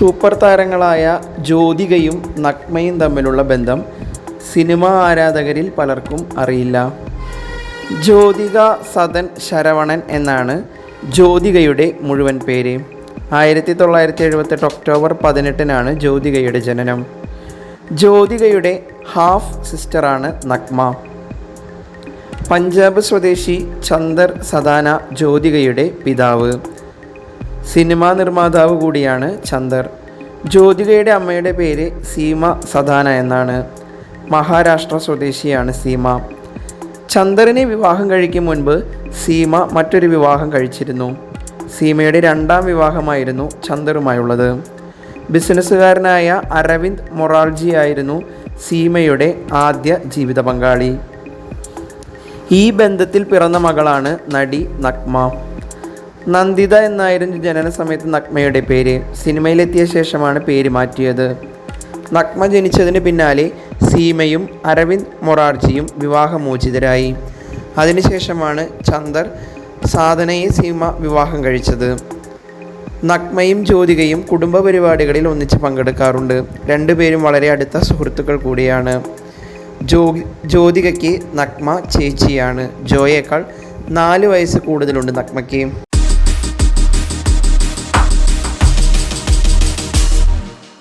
Super താരങ്ങളായ ജ്യോതികയും നഗ്മയും തമ്മിലുള്ള ബന്ധം സിനിമാ ആരാധകരിൽ പലർക്കും അറിയില്ല. ജ്യോതിക സദൻ ശരവണൻ എന്നാണ് ജ്യോതികയുടെ മുഴുവൻ പേര്. ആയിരത്തി തൊള്ളായിരത്തി എഴുപത്തെട്ട് ഒക്ടോബർ പതിനെട്ടിനാണ് ജ്യോതികയുടെ ജനനം. ജ്യോതികയുടെ ഹാഫ് സിസ്റ്ററാണ് നഗ്മ. പഞ്ചാബ് സ്വദേശി ചന്ദർ സദാന ജ്യോതികയുടെ പിതാവ്. സിനിമാ നിർമ്മാതാവ് കൂടിയാണ് ചന്ദർ. ജ്യോതികയുടെ അമ്മയുടെ പേര് സീമ സദാന എന്നാണ്. മഹാരാഷ്ട്ര സ്വദേശിയാണ് സീമ. ചന്ദറിനെ വിവാഹം കഴിക്കും മുൻപ് സീമ മറ്റൊരു വിവാഹം കഴിച്ചിരുന്നു. സീമയുടെ രണ്ടാം വിവാഹമായിരുന്നു ചന്ദറുമായുള്ളത്. ബിസിനസ്സുകാരനായ അരവിന്ദ് മൊറാൾജി ആയിരുന്നു സീമയുടെ ആദ്യ ജീവിത പങ്കാളി. ഈ ബന്ധത്തിൽ പിറന്ന മകളാണ് നടി നഗ്മ. നന്ദിത എന്നായിരുന്നു ജനന സമയത്ത് നഗ്മയുടെ പേര്. സിനിമയിലെത്തിയ ശേഷമാണ് പേര് മാറ്റിയത്. നഗ്മ ജനിച്ചതിന് പിന്നാലെ സീമയും അരവിന്ദ് മൊറാർജിയും വിവാഹമോചിതരായി. അതിനുശേഷമാണ് ചന്ദർ സാധനയെ സീമ വിവാഹം കഴിച്ചത്. നഗ്മയും ജ്യോതികയും കുടുംബ പരിപാടികളിൽ ഒന്നിച്ച് പങ്കെടുക്കാറുണ്ട്. രണ്ടുപേരും വളരെ അടുത്ത സുഹൃത്തുക്കൾ കൂടിയാണ്. ജോ ജ്യോതികയ്ക്ക് നഗ്മ ചേച്ചിയാണ്. ജോയേക്കാൾ നാല് വയസ്സ് കൂടുതലുണ്ട് നഗ്മയ്ക്ക്.